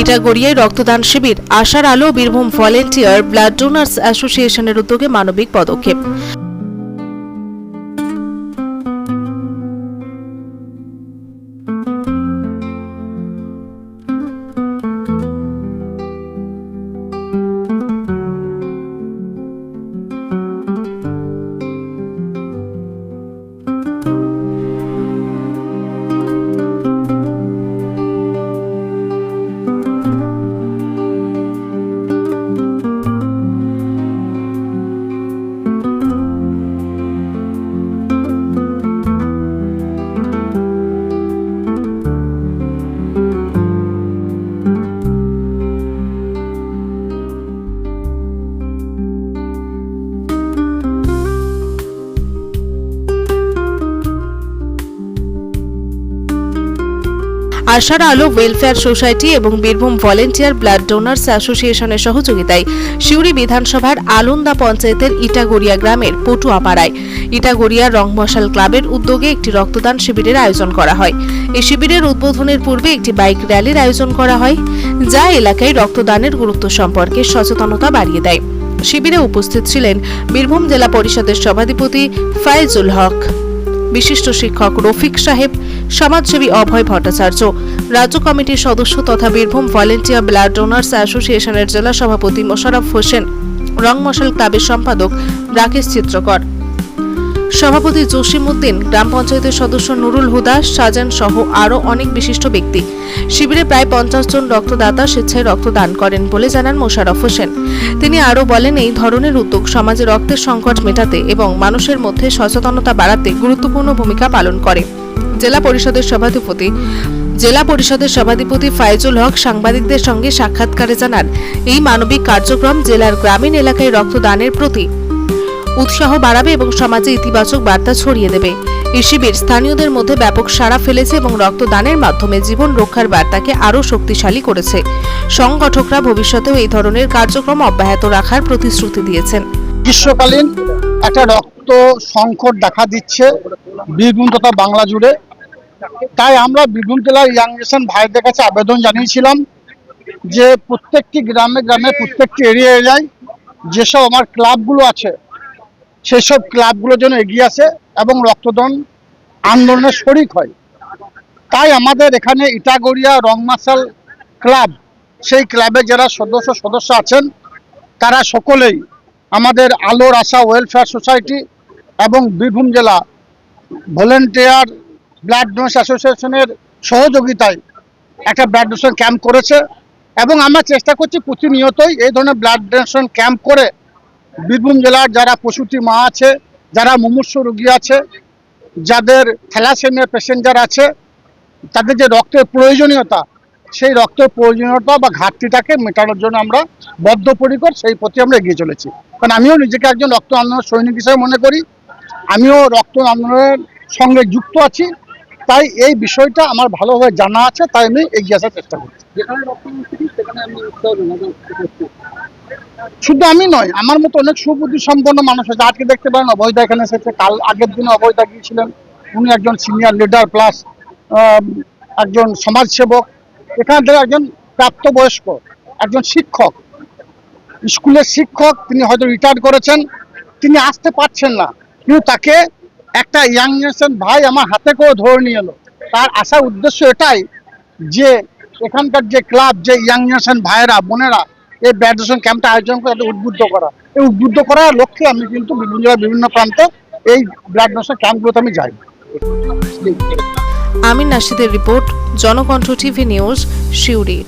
ইটাগড়িয়ায় রক্তদান শিবির আশার আলো বীরভূম ভলেন্টিয়ার ব্লাড ডোনার্স অ্যাসোসিয়েশনের উদ্যোগে মানবিক পদক্ষেপ। আশার আলো ওয়েলফেয়ার সোসাইটি এবং বীরভূম ভলেন্টিয়ার ব্লাড ডোনার্স অ্যাসোসিয়েশনের সহযোগিতায় সিউড়ি বিধানসভার আলন্দা পঞ্চায়েতের ইটাগড়িয়া গ্রামের পটুয়াপাড়ায়। ইটাগড়িয়া রংমশাল ক্লাবের উদ্যোগে একটি রক্তদান শিবিরের আয়োজন করা হয়। এই শিবিরের উদ্বোধনের পূর্বে একটি বাইক র্যালির আয়োজন করা হয়, যা এলাকায় রক্তদানের গুরুত্ব সম্পর্কে সচেতনতা বাড়িয়ে দেয়। শিবিরে উপস্থিত ছিলেন বীরভূম জেলা পরিষদের সভাধিপতি ফায়েজুল হক। বিশিষ্ট শিক্ষক রফিক সাহেব, সমাজসেবী অভয় ভট্টাচার্য, রাজ্য কমিটির সদস্য তথা বীরভূম ভলেন্টিয়ার ব্লাড ডোনার্স অ্যাসোসিয়েশনের জেলা সভাপতি মোশারফ হোসেন, রংমশাল ক্লাবের সম্পাদক রাকেশ চিত্রকর। সভাপতি জসিম উদ্দিন, গ্রাম পঞ্চায়েতের সদস্য নুরুল হুদা, সাজান সহ আরও অনেক বিশিষ্ট ব্যক্তি। শিবিরে প্রায় পঞ্চাশ জন রক্তদাতা স্বেচ্ছায় রক্তদান করেন বলে জানান মোশারফ হোসেন। তিনি আরও বলেন, এই ধরনের উদ্যোগ সমাজে রক্তের সংকট মেটাতে এবং মানুষের মধ্যে সচেতনতা বাড়াতে গুরুত্বপূর্ণ ভূমিকা পালন করে। জেলা পরিষদের সভাধিপতি জেলা পরিষদের সভাধিপতি ফাইজুল হক সাংবাদিকদের সঙ্গে সাক্ষাৎকারে জানান, এই মানবিক কার্যক্রম জেলার গ্রামীণ এলাকায় রক্তদানের প্রতি উৎসাহ বাড়াবে এবং সমাজে ইতিবাচক বার্তা ছড়িয়ে দেবে। এই শিবির স্থানীয়দের মধ্যে ব্যাপক সাড়া ফেলেছে এবং রক্তদানের মাধ্যমে জীবন রক্ষার বার্তাকে আরও শক্তিশালী করেছে। সংগঠকরা ভবিষ্যতেও এই ধরনের কার্যক্রম অব্যাহত রাখার প্রতিশ্রুতি দিয়েছেন। গ্রীষ্মকালীন একটা রক্ত সংকট দেখা দিচ্ছে বীরভূম তথা বাংলা জুড়ে। তাই আমরা বীরভূম জেলার ইয়াংজেশন ভাইদের কাছে আবেদন জানিয়েছিলাম যে প্রত্যেকটি গ্রামে গ্রামে প্রত্যেকটি এরিয়া এরিয়ায় যেসব আমার ক্লাবগুলো আছে সেসব ক্লাবগুলো যেন এগিয়ে আসে এবং রক্তদান আন্দোলনে শরিক হয়। তাই আমাদের এখানে ইটাগড়িয়া রংমাসাল ক্লাব, সেই ক্লাবে যারা সদস্য সদস্য আছেন, তারা সকলেই আমাদের আলোর আশা ওয়েলফেয়ার সোসাইটি এবং বীরভূম জেলা ভলেন্টিয়ার ব্লাড ডোনেশন অ্যাসোসিয়েশনের সহযোগিতায় একটা ব্লাড ডোনেশন ক্যাম্প করেছে এবং আমরা চেষ্টা করছি প্রতিনিয়তই এই ধরনের ব্লাড ডোনেশন ক্যাম্প করে বীরভূম জেলার যারা প্রসূতি মা আছে, যারা মুমূর্ষ রোগী আছে, যাদের থ্যালাসেমিয়া পেশেন্টার আছে, তাদের যে রক্তের প্রয়োজনীয়তা, সেই রক্তের প্রয়োজনীয়তা বা ঘাটতিটাকে মেটানোর জন্য আমরা বদ্ধপরিকর সেই প্রতি আমরা এগিয়ে চলেছি। কারণ আমিও নিজেকে একজন রক্ত আন্দোলনের সৈনিক হিসেবে মনে করি। আমিও রক্ত আন্দোলনের সঙ্গে যুক্ত আছি। তাই এই বিষয়টা আমার ভালোভাবে জানা আছে তাই আমি এগিয়ে আসার চেষ্টা করছি। শুধু আমি নয় আমার মতো অনেক সুবুদ্ধি সম্পন্ন মানুষ আছে। আজকে দেখতে পারেন অভয়দা এখানে এসেছে। কাল আগের দিনে অভয়দা গিয়েছিলেন। উনি একজন সিনিয়র লিডার প্লাস একজন সমাজসেবক। এখানে থেকে একজন প্রাপ্তবয়স্ক একজন শিক্ষক। স্কুলের শিক্ষক তিনি হয়তো রিটায়ার করেছেন। তিনি আসতে পারছেন না। কিন্তু তাকে একটা ইয়াং জেনারেশন ভাই আমার হাতে করে ধরে নিয়ে এলো। তার আসার উদ্দেশ্য এটাই যে এখানকার যে ক্লাব যে ইয়াং জেনারেশন ভাইয়েরা, বোনেরা, এই ব্যাডমিন্টন ক্যাম্পটা আয়োজন করে তাদের উদ্বুদ্ধ করা। এই উদ্বুদ্ধ করার লক্ষ্যে আমি কিন্তু বিভিন্ন বিভিন্ন প্রান্তে এই ব্লাড ডোনেশন ক্যাম্পগুলোতে আমি যাই। আমিন নাশিদের রিপোর্ট, জনকণ্ঠ টিভি নিউজ, শিউরি।